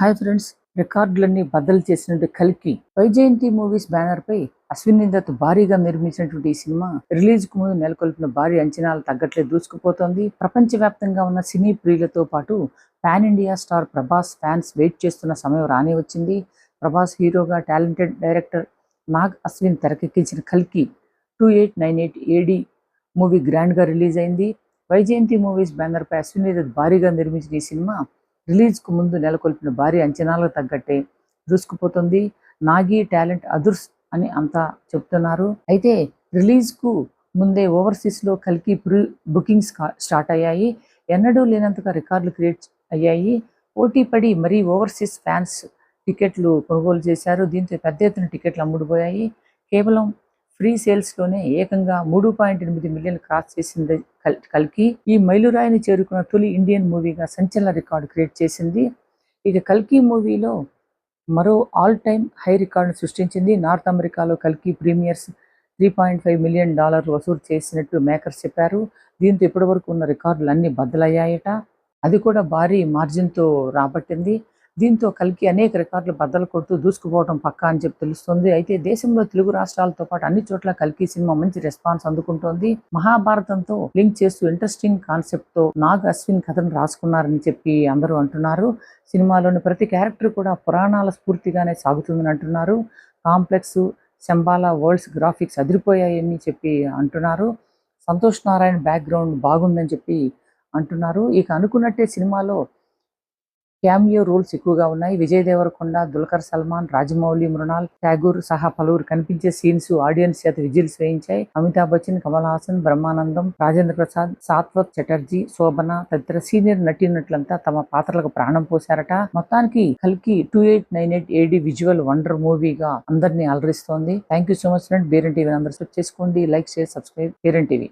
Hi friends రికార్డులన్నీ బద్దలు చేసినట్టు కల్కి వైజయంతి మూవీస్ బ్యానర్ పై అశ్విని దత్ భారీగా నిర్మించినటువంటి ఈ సినిమా రిలీజ్కు ముందు నెలకొల్పిన భారీ అంచనాలు తగ్గట్లే దూసుకుపోతోంది. ప్రపంచవ్యాప్తంగా ఉన్న సినీ ప్రియులతో పాటు pan India star Prabhas fans wait చేస్తున్న సమయం రానే వచ్చింది. ప్రభాస్ హీరోగా టాలెంటెడ్ డైరెక్టర్ నాగ్ అశ్విన్ తెరకెక్కించిన కల్కి two eight nine eight AD movie గ్రాండ్గా రిలీజ్ అయింది. వైజయంతి మూవీస్ బ్యానర్ పై అశ్విని దత్ భారీగా నిర్మించిన ఈ సినిమా రిలీజ్కు ముందు నెలకొల్పిన భారీ అంచనాలకు తగ్గట్టే దూసుకుపోతుంది. నాగి టాలెంట్ అదుర్స్ అని అంతా చెప్తున్నారు. అయితే రిలీజ్కు ముందే ఓవర్సీస్లో కలికి ప్రీ బుకింగ్స్ స్టార్ట్ అయ్యాయి. ఎన్నడూ లేనంతగా రికార్డులు క్రియేట్ అయ్యాయి. పోటీ పడి మరీ ఓవర్సీస్ ఫ్యాన్స్ టికెట్లు కొనుగోలు చేశారు. దీంతో పెద్ద ఎత్తున టికెట్లు అమ్ముడుపోయాయి. కేవలం ప్రీ సేల్స్లోనే ఏకంగా మూడు పాయింట్ ఎనిమిది మిలియన్ క్రాస్ చేసింది కల్- కల్కి. ఈ మైలురాయిని చేరుకున్న తొలి ఇండియన్ మూవీగా సంచలన రికార్డు క్రియేట్ చేసింది. ఇక కల్కి మూవీలో మరో ఆల్ టైమ్ హై రికార్డును సృష్టించింది. నార్త్ అమెరికాలో కల్కి premiers three point five million dollar వసూలు చేసినట్టు మేకర్స్ చెప్పారు. దీంతో ఇప్పటివరకు ఉన్న రికార్డులు అన్నీ బద్దలయ్యాయట. అది కూడా భారీ మార్జిన్తో రాబట్టింది. దీంతో కలికి అనేక రికార్డులు బద్దలు కొడుతూ దూసుకుపోవడం పక్కా అని చెప్పి తెలుస్తుంది. అయితే దేశంలో తెలుగు రాష్ట్రాలతో పాటు అన్ని చోట్ల కల్కి సినిమా మంచి రెస్పాన్స్ అందుకుంటోంది. మహాభారతంతో లింక్ చేస్తూ ఇంట్రెస్టింగ్ కాన్సెప్ట్తో నాగ్ అశ్విన్ కథను రాసుకున్నారని చెప్పి అందరూ అంటున్నారు. సినిమాలోని ప్రతి క్యారెక్టర్ కూడా పురాణాల స్ఫూర్తిగానే సాగుతుందని అంటున్నారు. కాంప్లెక్స్ శంబాలా వరల్డ్స్ గ్రాఫిక్స్ అదిరిపోయాయని చెప్పి అంటున్నారు. సంతోష్ నారాయణ బ్యాక్గ్రౌండ్ బాగుందని చెప్పి అంటున్నారు. ఇక అనుకున్నట్టే సినిమాలో క్యామియో రోల్స్ ఎక్కువగా ఉన్నాయి. విజయ్ దేవరకొండ దుల్కర్ సల్మాన్ రాజమౌళి మృణాల్ ఠాగూర్ సహా పలువురు కనిపించే సీన్స్ ఆడియన్స్ చేత విజిల్స్ వేయించాయి. అమితాబ్ బచ్చన్ కమల్ హాసన్ బ్రహ్మానందం రాజేంద్ర ప్రసాద్ సాత్వత్ చటర్జీ శోభన తదితర సీనియర్ నటీనటులంతా తమ పాత్రలకు ప్రాణం పోశారట. మొత్తానికి కల్కి two eight nine eight AD visual wonder మూవీగా అందరినీ అలరిస్తోంది. Thank you so much friend. Biren TV అందరూ చేసుకోండి. Like share subscribe. Biren TV.